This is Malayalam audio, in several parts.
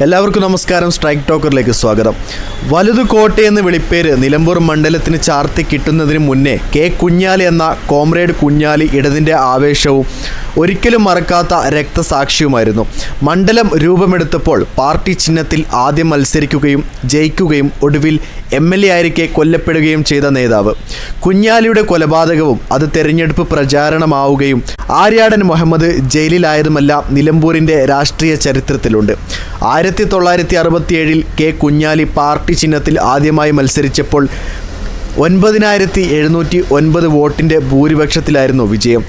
എല്ലാവർക്കും നമസ്കാരം. സ്ട്രൈക്ക് ടോക്കറിലേക്ക് സ്വാഗതം. വലുതു കോട്ടയെന്ന് വിളിപ്പേര് നിലമ്പൂർ മണ്ഡലത്തിന് ചാർത്തി കിട്ടുന്നതിന് മുന്നേ കെ കുഞ്ഞാലി എന്ന കോമ്രേഡ് കുഞ്ഞാലി ഇടതിന്റെ ആവേശവും ഒരിക്കലും മറക്കാത്ത രക്തസാക്ഷിയുമായിരുന്നു. മണ്ഡലം രൂപമെടുത്തപ്പോൾ പാർട്ടി ചിഹ്നത്തിൽ ആദ്യം മത്സരിക്കുകയും ജയിക്കുകയും ഒടുവിൽ എം എൽ എ ആയിരിക്കെ കൊല്ലപ്പെടുകയും ചെയ്ത നേതാവ്. കുഞ്ഞാലിയുടെ കൊലപാതകവും അത് തെരഞ്ഞെടുപ്പ് പ്രചാരണമാവുകയും ആര്യാടൻ മുഹമ്മദ് ജയിലിലായതുമെല്ലാം നിലമ്പൂരിന്റെ രാഷ്ട്രീയ ചരിത്രത്തിലുണ്ട്. ആയിരത്തി തൊള്ളായിരത്തി അറുപത്തിയേഴിൽ കെ കുഞ്ഞാലി പാർട്ടി ചിഹ്നത്തിൽ ആദ്യമായി മത്സരിച്ചപ്പോൾ ഒൻപതിനായിരത്തി എഴുന്നൂറ്റി ഒൻപത് വോട്ടിന്റെ ഭൂരിപക്ഷത്തിലായിരുന്നു വിജയം.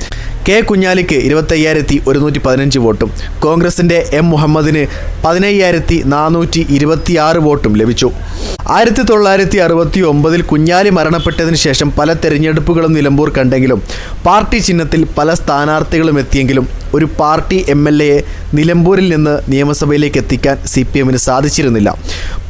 കെ കുഞ്ഞാലിക്ക് ഇരുപത്തയ്യായിരത്തി ഒരുന്നൂറ്റി പതിനഞ്ച് വോട്ടും കോൺഗ്രസിന്റെ എം മുഹമ്മദിന് പതിനയ്യായിരത്തി നാനൂറ്റി ഇരുപത്തിയാറ് വോട്ടും ലഭിച്ചു. ആയിരത്തി തൊള്ളായിരത്തി അറുപത്തി ഒമ്പതിൽ കുഞ്ഞാലി മരണപ്പെട്ടതിന് ശേഷം പല തെരഞ്ഞെടുപ്പുകളും നിലമ്പൂർ കണ്ടെങ്കിലും പാർട്ടി ചിഹ്നത്തിൽ പല സ്ഥാനാർത്ഥികളും എത്തിയെങ്കിലും ഒരു പാർട്ടി എം എൽ എയെ നിലമ്പൂരിൽ നിന്ന് നിയമസഭയിലേക്ക് എത്തിക്കാൻ സി പി എമ്മിന് സാധിച്ചിരുന്നില്ല.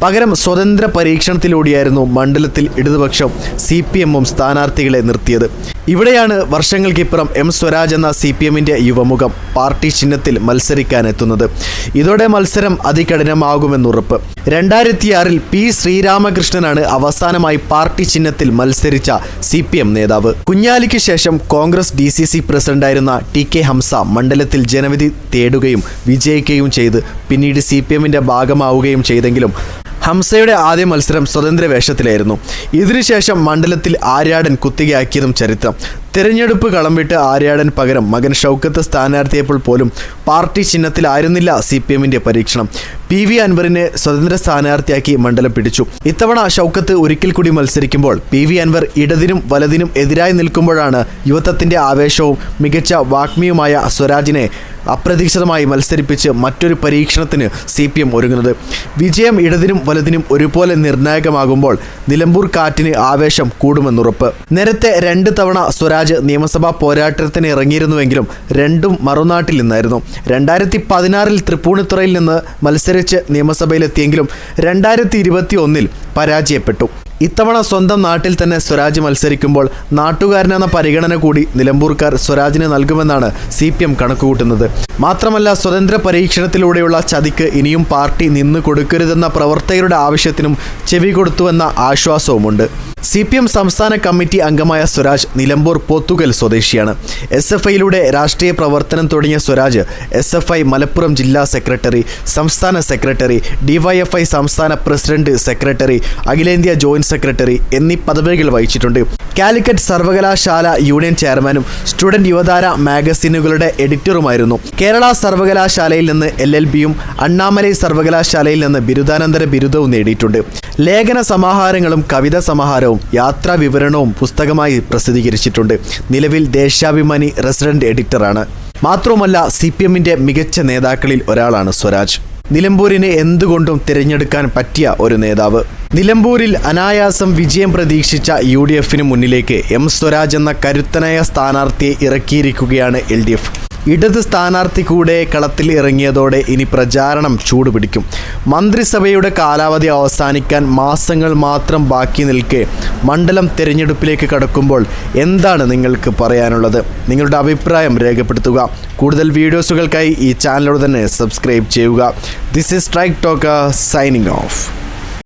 പകരം സ്വതന്ത്ര പരീക്ഷണത്തിലൂടെയായിരുന്നു മണ്ഡലത്തിൽ ഇടതുപക്ഷം സി പി എമ്മും സ്ഥാനാർത്ഥികളെ നിർത്തിയത്. ഇവിടെയാണ് വർഷങ്ങൾക്കിപ്പുറം എം സ്വരാജ് എന്ന സി പി എമ്മിന്റെ യുവമുഖം പാർട്ടി ചിഹ്നത്തിൽ മത്സരിക്കാനെത്തുന്നത്. ഇതോടെ മത്സരം അതികഠിനമാകുമെന്നുറപ്പ് രണ്ടായിരത്തിയാറിൽ പി ശ്രീരാമകൃഷ്ണനാണ് അവസാനമായി പാർട്ടി ചിഹ്നത്തിൽ മത്സരിച്ച സി പി എം നേതാവ്. കുഞ്ഞാലിക്ക് ശേഷം കോൺഗ്രസ് ഡി സി സി പ്രസിഡന്റായിരുന്ന ടി കെ ഹംസ മണ്ഡലത്തിൽ ജനവിധി തേടുകയും വിജയിക്കുകയും ചെയ്ത് പിന്നീട് സി പി എമ്മിന്റെ ഭാഗമാവുകയും ചെയ്തെങ്കിലും ഹംസയുടെ ആദ്യ മത്സരം സ്വതന്ത്ര വേഷത്തിലായിരുന്നു. ഇതിനുശേഷം മണ്ഡലത്തിൽ ആര്യാടൻ കുത്തികയാക്കിയതും ചരിത്രം. തെരഞ്ഞെടുപ്പ് കളം വിട്ട് ആര്യാടൻ പകരം മകൻ ഷൗക്കത്ത് സ്ഥാനാർത്ഥിയപ്പോൾ പോലും പാർട്ടി ചിഹ്നത്തിലായിരുന്നില്ല സി പി എമ്മിന്റെ പരീക്ഷണം. പി വി അൻവറിനെ സ്വതന്ത്ര സ്ഥാനാർത്ഥിയാക്കി മണ്ഡലം പിടിച്ചു. ഇത്തവണ ഷൗക്കത്ത് ഒരിക്കൽ കൂടി മത്സരിക്കുമ്പോൾ പി വി അൻവർ ഇടതിനും വലതിനും എതിരായി നിൽക്കുമ്പോഴാണ് യുവത്വത്തിന്റെ ആവേശവും മികച്ച വാഗ്മിയുമായ സ്വരാജിനെ അപ്രതീക്ഷിതമായി മത്സരിപ്പിച്ച് മറ്റൊരു പരീക്ഷണത്തിന് സി പി എം ഒരുങ്ങുന്നത്. വിജയം ഇടതിനും വലതിനും ഒരുപോലെ നിർണായകമാകുമ്പോൾ നിലമ്പൂർ കാറ്റിന് ആവേശം കൂടുമെന്നുറപ്പ്. നേരത്തെ രണ്ട് തവണ സ്വരാജ് നിയമസഭാ പോരാട്ടത്തിന് ഇറങ്ങിയിരുന്നുവെങ്കിലും രണ്ടും മറുനാട്ടിൽ നിന്നായിരുന്നു. രണ്ടായിരത്തി പതിനാറിൽ തൃപ്പൂണിത്തുറയിൽ നിന്ന് മത്സരിച്ച് നിയമസഭയിലെത്തിയെങ്കിലും രണ്ടായിരത്തി ഇരുപത്തി ഒന്നിൽ പരാജയപ്പെട്ടു. ഇത്തവണ സ്വന്തം നാട്ടിൽ തന്നെ സ്വരാജ് മത്സരിക്കുമ്പോൾ നാട്ടുകാരനെന്ന പരിഗണന കൂടി നിലമ്പൂർക്കാർ സ്വരാജിന് നൽകുമെന്നാണ് സി പി എം കണക്കുകൂട്ടുന്നത്. മാത്രമല്ല സ്വതന്ത്ര പരീക്ഷണത്തിലൂടെയുള്ള ചതിക്ക് ഇനിയും പാർട്ടി നിന്നു കൊടുക്കരുതെന്ന പ്രവർത്തകരുടെ ആവശ്യത്തിനും ചെവി കൊടുത്തുവെന്ന ആശ്വാസവുമുണ്ട്. സി പി എം സംസ്ഥാന കമ്മിറ്റി അംഗമായ സ്വരാജ് നിലമ്പൂർ പോത്തുകൽ സ്വദേശിയാണ്. എസ് എഫ് ഐയിലൂടെ രാഷ്ട്രീയ പ്രവർത്തനം തുടങ്ങിയ Swaraj S F I Malappuram ജില്ലാ സെക്രട്ടറി സംസ്ഥാന സെക്രട്ടറി ഡിവൈഎഫ്ഐ സംസ്ഥാന പ്രസിഡന്റ് സെക്രട്ടറി അഖിലേന്ത്യാ ജോയിന്റ് സെക്രട്ടറി എന്നീ പദവികൾ വഹിച്ചിട്ടുണ്ട്. കാലിക്കറ്റ് സർവകലാശാല യൂണിയൻ ചെയർമാനും സ്റ്റുഡന്റ് യുവതാര മാഗസിനുകളുടെ എഡിറ്ററുമായിരുന്നു. കേരള സർവകലാശാലയിൽ നിന്ന് എൽ എൽ ബിയും അണ്ണാമലൈ സർവകലാശാലയിൽ നിന്ന് ബിരുദാനന്തര ബിരുദവും നേടിയിട്ടുണ്ട്. ലേഖന സമാഹാരങ്ങളും കവിത സമാഹാരവും യാത്രാ വിവരണവും പുസ്തകമായി പ്രസിദ്ധീകരിച്ചിട്ടുണ്ട്. നിലവിൽ ദേശാഭിമാനി റെസിഡന്റ് എഡിറ്ററാണ്. മാത്രവുമല്ല സി പി എമ്മിന്റെ മികച്ച നേതാക്കളിൽ ഒരാളാണ് സ്വരാജ്. നിലമ്പൂരിനെ എന്തുകൊണ്ടും തിരഞ്ഞെടുക്കാൻ പറ്റിയ ഒരു നേതാവ്. നിലമ്പൂരിൽ അനായാസം വിജയം പ്രതീക്ഷിച്ച യു ഡി എഫിന് മുന്നിലേക്ക് എം സ്വരാജ് എന്ന കരുത്തനായ സ്ഥാനാർത്ഥിയെ ഇറക്കിയിരിക്കുകയാണ് എൽ ഡി എഫ്. ഇടത് സ്ഥാനാർത്ഥി കൂടെ കളത്തിൽ ഇറങ്ങിയതോടെ ഇനി പ്രചാരണം ചൂടുപിടിക്കും. മന്ത്രിസഭയുടെ കാലാവധി അവസാനിക്കാൻ മാസങ്ങൾ മാത്രം ബാക്കി നിൽക്കെ മണ്ഡലം തിരഞ്ഞെടുപ്പിലേക്ക് കടക്കുമ്പോൾ എന്താണ് നിങ്ങൾക്ക് പറയാനുള്ളത്? നിങ്ങളുടെ അഭിപ്രായം രേഖപ്പെടുത്തുക. കൂടുതൽ വീഡിയോസുകൾക്കായി ഈ ചാനലോട് തന്നെ സബ്സ്ക്രൈബ് ചെയ്യുക. This is strike talk signing off